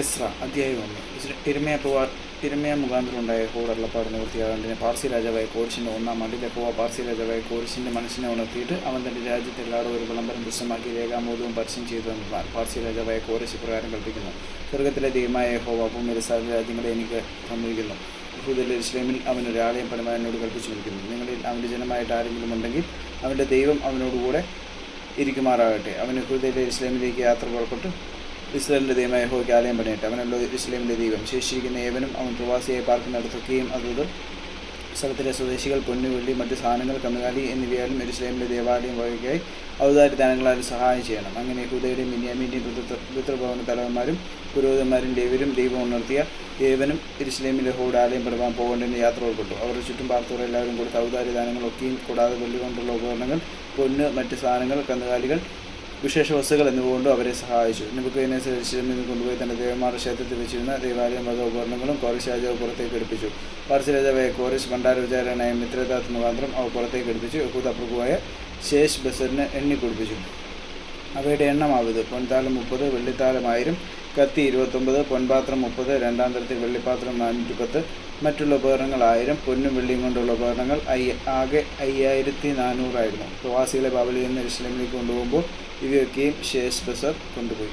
എസ്ര അധ്യായം ഒന്ന് ഇരമയ പ്രവാ ഇരമയ മുഖാന്തരം ഉണ്ടായ ഹോഡ് അള്ളപ്പാട് പാർസി രാജാവായ കോരിശിന്റെ ഒന്നാം ആണ്ടിൽ പോവാ. പാർസി രാജാവായ കോരിശിന്റെ മനസ്സിനെ ഉണർത്തിയിട്ട് അവൻ തന്റെ രാജ്യത്തെ എല്ലാവരും ഒരു വിളംബരം ദൃശ്യമാക്കി രേഖാമോദവും പരസ്യം ചെയ്തു എന്നാൽ പാർസി രാജാവായ കോരിശ് പ്രകാരം കൽപ്പിക്കുന്നു. സ്വർഗത്തിലെ ദൈവമായ ഹോവ ഭൂമിയിലെ സകല രാജ്യങ്ങളെ എനിക്ക് തന്നിരിക്കുന്നു. യഹൂദയിൽ ഇസ്ലാമിൽ ഒരു ആലയം എന്നോട് കൽപ്പിച്ചു നിൽക്കുന്നു നിങ്ങളിൽ അവന്റെ ജനമായിട്ട് ആരെങ്കിലും ഉണ്ടെങ്കിൽ അവന്റെ ദൈവം അവനോടുകൂടെ ഇരിക്കുമാറാകട്ടെ. അവൻ യഹൂദയിലെ ഇസ്ലാമിലേക്ക് യാത്ര പുറപ്പെട്ടു ഇസ്രായേലിന്റെ ദൈവമായ യഹോയ്ക്ക് ആലയം പണിയട്ടെ. അവനല്ലോ ഇസ്ലാമിന്റെ ദൈവം. ശേഷിക്കുന്ന ഏവനും അവൻ പ്രവാസിയായി പാർക്കുന്നിടത്തൊക്കെയും അതത് സ്ഥലത്തിലെ സ്വദേശികൾ പൊന്നുവെള്ളി മറ്റ് സാധനങ്ങൾ കന്നുകാലി എന്നിവയാലും എരുസലേമിലെ ദേവാലയം വഴിക്കായി ഔദാര്യ ദാനങ്ങളാലും സഹായം ചെയ്യണം. അങ്ങനെ ഹുദയുടെയും മിനിയാമിന്റെയും പിതൃ പിതൃഭവന തലവന്മാരും പുരോഹിതന്മാരും ദേവരും ദൈവം ഉണർത്തിയ ദേവനും എരുസലേമിലെ ഹോഡ് ആലയം പെടുവാൻ പോകേണ്ടതിന് യാത്ര ഉൾപ്പെട്ടു. അവരുടെ ചുറ്റും പാർത്തവർ എല്ലാവരും കൊടുത്ത ഔദാര്യ ദാനങ്ങളൊക്കെയും കൂടാതെ വെള്ളി കൊണ്ടുള്ള ഉപകരണങ്ങൾ പൊന്ന് മറ്റ് സാധനങ്ങൾ കന്നുകാലികൾ വിശേഷ വസ്തുക്കൾ എന്നിവ കൊണ്ടും അവരെ സഹായിച്ചു. നിബുക്കനുസരിച്ച് നിന്ന് കൊണ്ടുപോയി തന്റെ ദേവന്മാരുടെ ക്ഷേത്രത്തിൽ വെച്ചിരുന്ന ദേവാലയ മത ഉപകരണങ്ങളും കോറിസ് രാജാവ് പുറത്തേക്ക് എടുപ്പിച്ചു. പാർസി രാജാവായ കോറിസ് ഭണ്ഡാര വിചാരനായ മിത്രദാത്ത് മുഖാന്തരം അവ പുറത്തേക്ക് എടുപ്പിച്ചു. യഹൂദ പ്രഭുവായ ശേഷ് ബസറിന് എണ്ണി കുടിപ്പിച്ചു അവയുടെ എണ്ണമാവത് പൊൻതാലം മുപ്പത് വെള്ളിത്താലം ആയിരം കത്തി ഇരുപത്തൊമ്പത് പൊൻപാത്രം മുപ്പത് രണ്ടാം തരത്തിൽ വെള്ളിപ്പാത്രം നാനൂറ്റി പത്ത് മറ്റുള്ള ഉപകരണങ്ങൾ ആയിരം പൊന്നും വെള്ളിയും കൊണ്ടുള്ള ഉപകരണങ്ങൾ അയ്യ ആകെ അയ്യായിരത്തി നാനൂറായിരുന്നു. പ്രവാസികളെ ബാബലിൽ നിന്ന് ഇസ്ലാമിലേക്ക് കൊണ്ടുപോകുമ്പോൾ ഇവയൊക്കെയും ഷേഷ് ബസർ കൊണ്ടുപോയി.